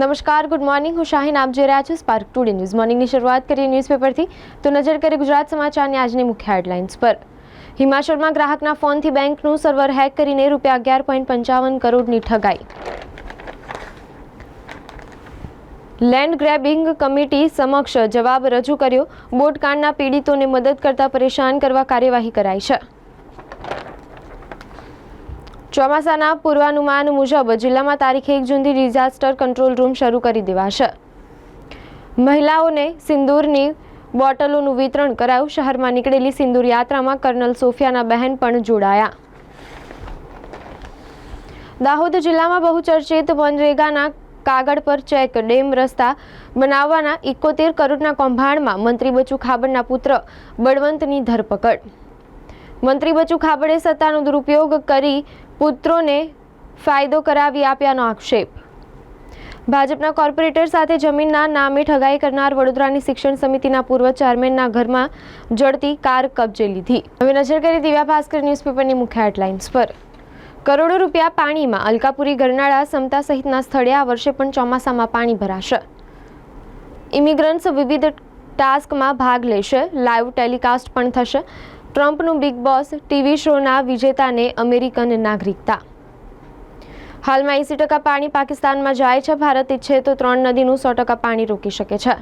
નમસ્કાર, good morning. હું શાહીન આપ જોઈ રહ્યા છો સ્પાર્ક ટુડે ન્યૂઝ. મોર્નિંગની શરૂઆત કરીએ ન્યૂઝપેપરથી. તો નજર કરીએ ગુજરાત સમાચારની આજની મુખ્ય હેડલાઇન્સ પર. હિમાચલમાં ગ્રાહકના ફોનથી બેંકનું સર્વર હેક કરીને રૂપિયા અગિયાર પોઈન્ટ પંચાવન કરોડની ઠગાઈ. લેન્ડ ગ્રેબિંગ કમિટી સમક્ષ જવાબ રજૂ કર્યો. બોટકાંડના પીડિતોને મદદ કરતા પરેશાન કરવા કાર્યવાહી કરાઈ છે. ચોમાસાના પૂર્વાનુમાન મુજબ જિલ્લામાં તારીખ એક જૂનથી ડિઝાસ્ટર કંટ્રોલ રૂમ શરૂ કરી દેવાશે. મહિલાઓને સિંદૂરની બોટલોનું વિતરણ કરાયું. શહેરમાં નીકળેલી સિંદૂર યાત્રામાં કર્નલ સોફિયાના બહેન પણ જોડાયા. દાહોદ જિલ્લામાં બહુચર્ચિત મનરેગાના કાગળ પર ચેક ડેમ રસ્તા બનાવવાના ઇકોતેર કરોડના કૌભાંડમાં મંત્રી બચુ ખાબડના પુત્ર બળવંતની ધરપકડ. મંત્રી બચુ ખાબડે સત્તાનો દુરુપયોગ કરી પુત્રોને ફાયદો કરાવી આપ્યાનો આક્ષેપ. ભાજપના કોર્પોરેટર સાથે જમીનના નામે ઠગાઈ કરનાર વડોદરાની શિક્ષણ સમિતિના પૂર્વ ચેરમેનના ઘરમાં જડતી કાર કબજે લીધી. હવે નજર કરી દિવ્યા ભાસ્કર ન્યૂઝપેપરની મુખ્ય હેડલાઇન્સ પર. કરોડો રૂપિયા પાણીમાં અલકાપુરી ગરનાળા સમતા સહિતના સ્થળે આ વર્ષે પણ ચોમાસામાં પાણી ભરાશે. ઇમિગ્રન્ટ્સ વિવિધ ટાસ્કમાં ભાગ લેશે, લાઈવ ટેલિકાસ્ટ પણ થશે. ટ્રમ્પનું બિગ બોસ ટીવી શોના વિજેતાને અમેરિકન નાગરિકતા. હાલમાં એંસી ટકા પાણી પાકિસ્તાનમાં જાય છે, ભારત ઈચ્છે તો ત્રણ નદીનું સો ટકા પાણી રોકી શકે છે.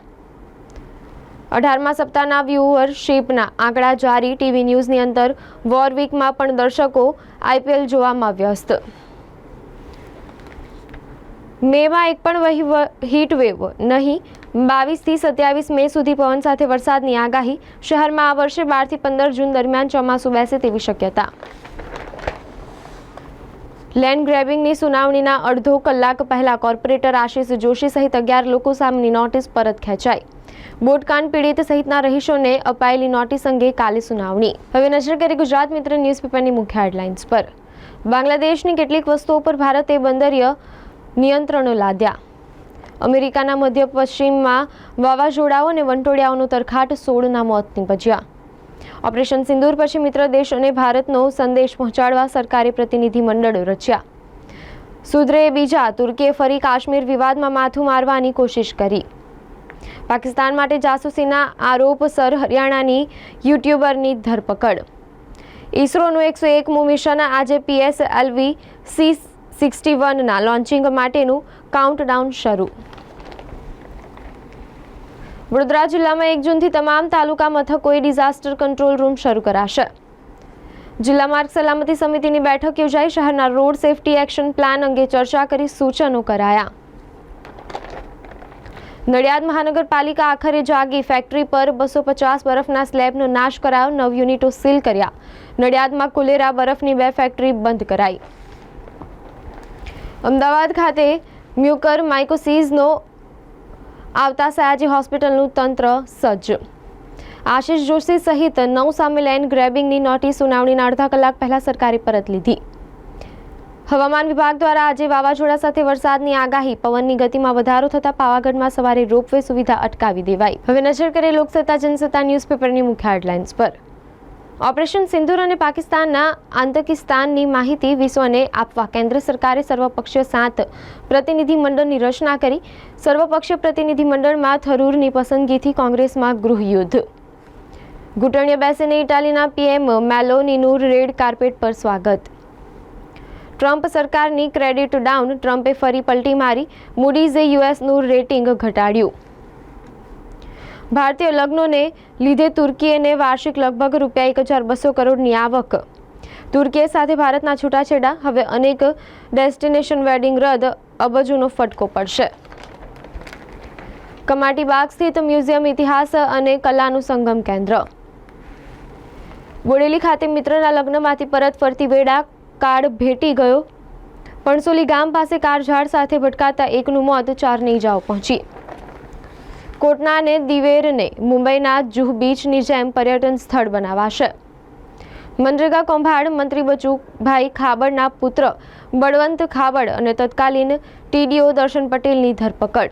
અઢારમા સપ્તાહના વ્યુઅરશીપના આંકડા જારી ટીવી ન્યૂઝની અંદર વોર વીકમાં પણ દર્શકો આઈપીએલ જોવામાં વ્યસ્ત. મેમાં એક પણ વહી હીટ વેવ નહીં. બાવીસથી સત્યાવીસ મે સુધી પવન સાથે વરસાદની આગાહી. શહેરમાં આ વર્ષે બારથી પંદર જૂન દરમિયાન ચોમાસું બેસે તેવી શક્યતા. લેન્ડ ગ્રેબિંગની સુનાવણીના અડધો કલાક પહેલા કોર્પોરેટર આશિષ જોશી સહિત અગિયાર લોકો સામેની નોટિસ પરત ખેંચાઈ. બોટકાંડ પીડિત સહિતના રહીશોને અપાયેલી નોટિસ અંગે કાલે સુનાવણી. હવે નજર કરી ગુજરાત મિત્ર ન્યૂઝપેપરની મુખ્ય હેડલાઇન્સ પર. બાંગ્લાદેશની કેટલીક વસ્તુઓ પર ભારતે બંદરીય નિયંત્રણો લાદ્યા. અમેરિકાના મધ્ય પશ્ચિમમાં વાવાઝોડાઓ અને વંટોળિયાઓનો તરખાટ સોળના મોત નીપજ્યા. ઓપરેશન સિંદૂર પછી મિત્ર દેશોને ભારતનો સંદેશ પહોંચાડવા સરકારે પ્રતિનિધિ મંડળ રચ્યા. સુધરે બીજા તુર્કીએ ફરી કાશ્મીર વિવાદમાં માથું મારવાની કોશિશ કરી. પાકિસ્તાન માટે જાસૂસીના આરોપસર હરિયાણાની યુટ્યુબરની ધરપકડ. ઇસરોનું એકસો એકમું મિશન આજે પીએસએલવી સી સિક્સટી વનના લોન્ચિંગ માટેનું કાઉન્ટડાઉન શરૂ. વડોદરા જિલ્લામાં એક જૂનથી તમામ તાલુકા મથકોએ ડિઝાસ્ટર કંટ્રોલ રૂમ શરૂ કરાશે. જિલ્લા માર્ગ સલામતી સમિતિની બેઠક યોજાઈ, શહેરના રોડ સેફટી એક્શન પ્લાન અંગે ચર્ચા કરી સૂચનો કરાયા. નડિયાદ મહાનગરપાલિકા આખરે જાગી, ફેક્ટરી પર બસો પચાસ બરફના સ્લેબનો નાશ કરાયો, નવ યુનિટો સીલ કર્યા. નડિયાદમાં કુલેરા બરફની બે ફેક્ટરી બંધ કરાઈ. અમદાવાદ ખાતે મ્યુકર માઇકોસીઝનો આવતા સયાજી હોસ્પિટલનું તંત્ર સજ્જ. આશિષ જોશી સહિત નવ સામે લેન્ડ ગ્રેબિંગની નોટિસ સુનાવણીના અડધા કલાક પહેલા સરકારે પરત લીધી. હવામાન વિભાગ દ્વારા આજે વાવાઝોડા સાથે વરસાદની આગાહી, પવનની ગતિમાં વધારો થતાં પાવાગઢમાં સવારે રોપવે સુવિધા અટકાવી દેવાઈ. હવે નજર કરીએ લોકસત્તા, જનસત્તા ન્યૂઝપેપરની મુખ્ય હેડલાઇન્સ પર. ઓપરેશન સિંદુર અને પાકિસ્તાનના આતંકિસ્તાનની માહિતી વિશ્વને આપવા કેન્દ્ર સરકારે સર્વપક્ષીય સાત પ્રતિનિધિ મંડળની રચના કરી. સર્વપક્ષીય પ્રતિનિધિ મંડળમાં થરૂરની પસંદગીથી કોંગ્રેસમાં ગૃહયુદ્ધ ઘૂંટણીએ બેસીને ઇટાલીના પીએમ મેલોનીનું રેડ કાર્પેટ પર સ્વાગત. ટ્રમ્પ સરકારની ક્રેડિટ ડાઉન, ટ્રમ્પે ફરી પલટી મારી. મૂડીઝે યુએસનું રેટિંગ ઘટાડ્યું. ભારતીય લગ્નોને લીધે તુર્કીએને વાર્ષિક લગભગ રૂપિયા એક હજાર બસો કરોડની આવક. તુર્કીએ સાથે ભારતના છૂટાછેડા, હવે અનેક ડેસ્ટિનેશન વેડિંગ રદ, અબજોનો ફટકો પડશે. કમાટી બાગ સ્થિત મ્યુઝિયમ ઇતિહાસ અને કલાનું સંગમ કેન્દ્ર. બોડેલી ખાતે મિત્રના લગ્નમાંથી પરત ફરતી વેડા કાર્ડ ભેટી ગયો. પણસોલી ગામ પાસે કાર ઝાડ સાથે ભટકાતા એકનું મોત ચારને ઇજાઓ પહોંચી. કોટના અને દિવેરને મુંબઈના જુહ બીચની જેમ પર્યટન સ્થળ બનાવાશે. મનરેગા કૌભાંડ મંત્રી બચુભાઈ ખાબડના પુત્ર બળવંત ખાબડ અને તત્કાલીન ટીડીઓ દર્શન પટેલની ધરપકડ.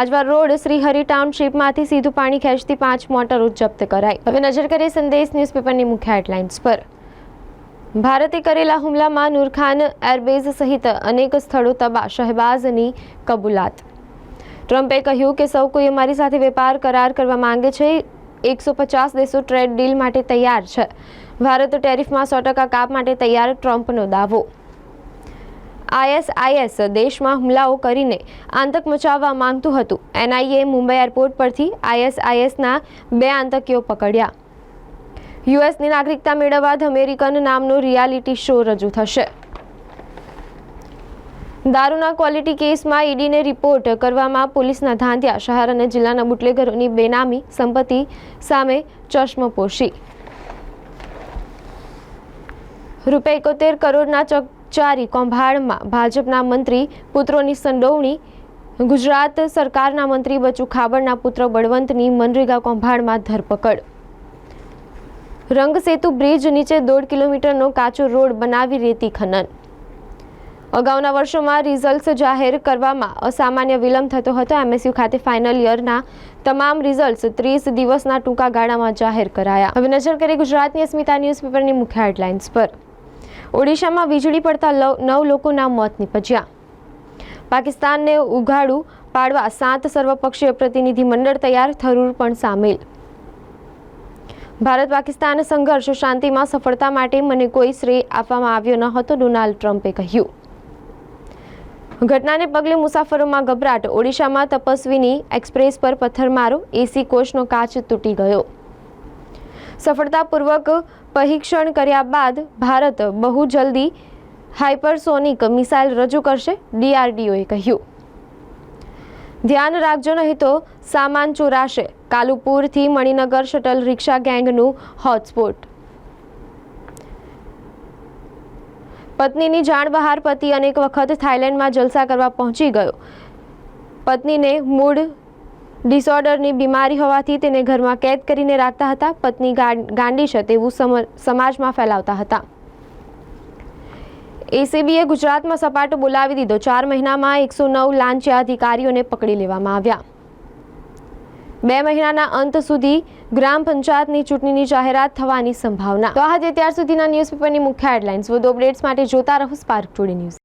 આજવા રોડ શ્રીહરિ ટાઉનશીપમાંથી સીધું પાણી ખેંચતી પાંચ મોટરો જપ્ત કરાઈ. હવે નજર કરીએ સંદેશ ન્યૂઝપેપરની મુખ્ય હેડલાઇન્સ પર. ભારતે કરેલા હુમલામાં નૂરખાન એરબેઝ સહિત અનેક સ્થળો તબાહ, શહેબાઝની કબૂલાત. ટ્રમ્પે કહ્યું કે સૌ કોઈ અમારી સાથે વેપાર કરાર કરવા માંગે છે. એકસો પચાસ દેશો ટ્રેડ ડીલ માટે તૈયાર છે. ભારત ટેરિફમાં સો ટકા કાપ માટે તૈયાર ટ્રમ્પનો દાવો. આઈએસઆઈએસ દેશમાં હુમલાઓ કરીને આતંક મચાવવા માંગતું હતું. એનઆઈએ મુંબઈ એરપોર્ટ પરથી આઈએસઆઈએસના બે આતંકીઓ પકડ્યા. યુએસની નાગરિકતા મેળવવા ધ અમેરિકન નામનો રિયાલિટી શો રજૂ થશે. દારૂના ક્વોલિટી કેસમાં ઈડીને રિપોર્ટ કરવામાં પોલીસના ધાંધ્યા. શહેર અને જિલ્લાના બુટલેગરોની બેનામી સંપત્તિ સામે ચશ્મપોશી રૂપિયા એકોતેર કરોડના ચકચારી કૌભાંડમાં ભાજપના મંત્રી પુત્રોની સંડોવણી. ગુજરાત સરકારના મંત્રી બચુ ખાબડના પુત્ર બળવંતની મનરેગા કૌભાંડમાં ધરપકડ. રંગસેતુ બ્રિજ નીચે દોઢ કિલોમીટરનો કાચો રોડ બનાવી રેતી ખનન. અગાઉના વર્ષોમાં રિઝલ્ટ્સ જાહેર કરવામાં અસામાન્ય વિલંબ થતો હતો. એમએસયુ ખાતે ફાઇનલ યરના તમામ રિઝલ્ટ્સ ત્રીસ દિવસના ટૂંકા ગાળામાં જાહેર કરાયા. હવે નજર કરીએ ગુજરાતની અસ્મિતા ન્યૂઝપેપરની મુખ્ય હેડલાઇન્સ પર. ઓડિશામાં વીજળી પડતા નવ લોકોના મોત નીપજ્યા. પાકિસ્તાનને ઉઘાડું પાડવા સાત સર્વપક્ષીય પ્રતિનિધિ મંડળ તૈયાર, થરૂર પણ સામેલ. ભારત પાકિસ્તાન સંઘર્ષ શાંતિમાં સફળતા માટે મને કોઈ શ્રેય આપવામાં આવ્યો ન હતો, ડોનાલ્ડ ટ્રમ્પે કહ્યું. ઘટનાને પગલે મુસાફરોમાં ગભરાટ. ઓડિશામાં તપસ્વીની એક્સપ્રેસ પર પથ્થરમારો. એસી કોચનો કાચ તૂટી ગયો. સફળતાપૂર્વક પરીક્ષણ કર્યા બાદ ભારત બહુ જલ્દી હાઇપરસોનિક મિસાઇલ રજૂ કરશે, ડીઆરડીઓએ કહ્યું. ધ્યાન રાખજો નહીં તો સામાન ચોરાશે. કાલુપુરથી મણિનગર શટલ રિક્ષા ગેંગનું હોટસ્પોટ પત્નીની જાણ બહાર પતિ અનેક વખત થાઇલેન્ડમાં જલસા કરવા પહોંચી ગયો. પત્નીને મૂડ ડિસઓર્ડરની બીમારી હોવાથી તેને ઘરમાં કેદ કરીને રાખતા હતા. પત્ની ગાંડી છે તેવું સમાજમાં ફેલાવતા હતા. એસીબીએ ગુજરાતમાં સપાટો બોલાવી દીધો. ચાર મહિનામાં એકસો નવ લાંચિયા અધિકારીઓને પકડી લેવામાં આવ્યા. બે મહિનાના અંત સુધી ગ્રામ પંચાયતની ચૂંટણીની જાહેરાત થવાની સંભાવના. તો આજે ત્યાર સુધીના ન્યૂઝપેપરની મુખ્ય હેડલાઇન્સ, વધુ અપડેટ્સ માટે જોતા રહો સ્પાર્ક ટુડે ન્યૂઝ.